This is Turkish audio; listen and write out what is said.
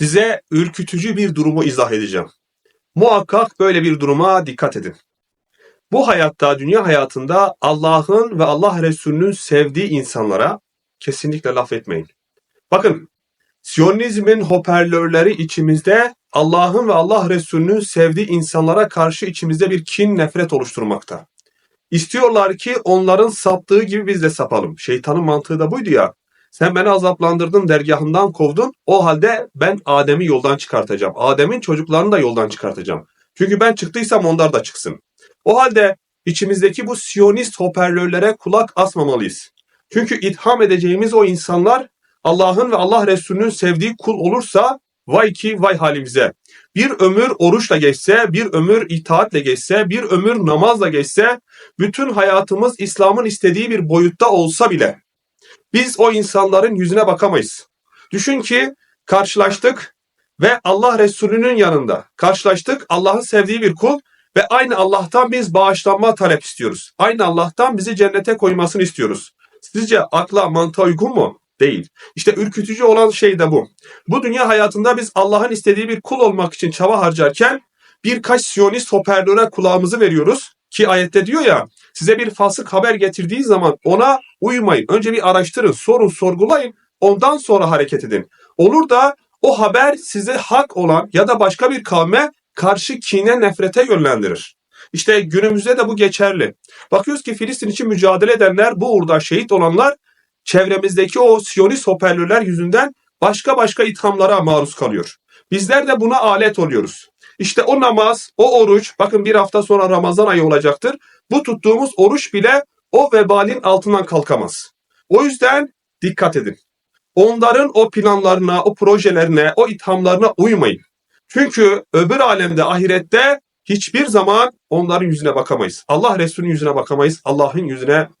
Size ürkütücü bir durumu izah edeceğim. Muhakkak böyle bir duruma dikkat edin. Bu hayatta, dünya hayatında Allah'ın ve Allah Resulü'nün sevdiği insanlara kesinlikle laf etmeyin. Bakın, Siyonizmin hoparlörleri içimizde Allah'ın ve Allah Resulü'nün sevdiği insanlara karşı içimizde bir kin, nefret oluşturmakta. İstiyorlar ki onların saptığı gibi biz de sapalım. Şeytanın mantığı da buydu ya. Sen beni azaplandırdın, dergahından kovdun. O halde ben Adem'i yoldan çıkartacağım. Adem'in çocuklarını da yoldan çıkartacağım. Çünkü ben çıktıysam onlar da çıksın. O halde içimizdeki bu siyonist hoparlörlere kulak asmamalıyız. Çünkü itham edeceğimiz o insanlar Allah'ın ve Allah Resulü'nün sevdiği kul olursa vay ki vay halimize. Bir ömür oruçla geçse, bir ömür itaatle geçse, bir ömür namazla geçse, bütün hayatımız İslam'ın istediği bir boyutta olsa bile biz o insanların yüzüne bakamayız. Düşün ki karşılaştık ve Allah Resulü'nün yanında karşılaştık Allah'ın sevdiği bir kul ve aynı Allah'tan biz bağışlanma talep istiyoruz. Aynı Allah'tan bizi cennete koymasını istiyoruz. Sizce akla mantığa uygun mu? Değil. İşte ürkütücü olan şey de bu. Bu dünya hayatında biz Allah'ın istediği bir kul olmak için çaba harcarken birkaç siyonist hoparlöre kulağımızı veriyoruz. Ki ayette diyor ya size bir fasık haber getirdiği zaman ona uymayın. Önce bir araştırın, sorun, sorgulayın. Ondan sonra hareket edin. Olur da o haber size hak olan ya da başka bir kavme karşı kine nefrete yönlendirir. İşte günümüzde de bu geçerli. Bakıyoruz ki Filistin için mücadele edenler, bu uğurda şehit olanlar çevremizdeki o siyonist hoparlörler yüzünden başka başka ithamlara maruz kalıyor. Bizler de buna alet oluyoruz. İşte o namaz, o oruç, bakın bir hafta sonra Ramazan ayı olacaktır. Bu tuttuğumuz oruç bile o vebalin altından kalkamaz. O yüzden dikkat edin. Onların o planlarına, o projelerine, o ithamlarına uymayın. Çünkü öbür alemde, ahirette hiçbir zaman onların yüzüne bakamayız. Allah Resulü'nün yüzüne bakamayız. Allah'ın yüzüne bakamayız.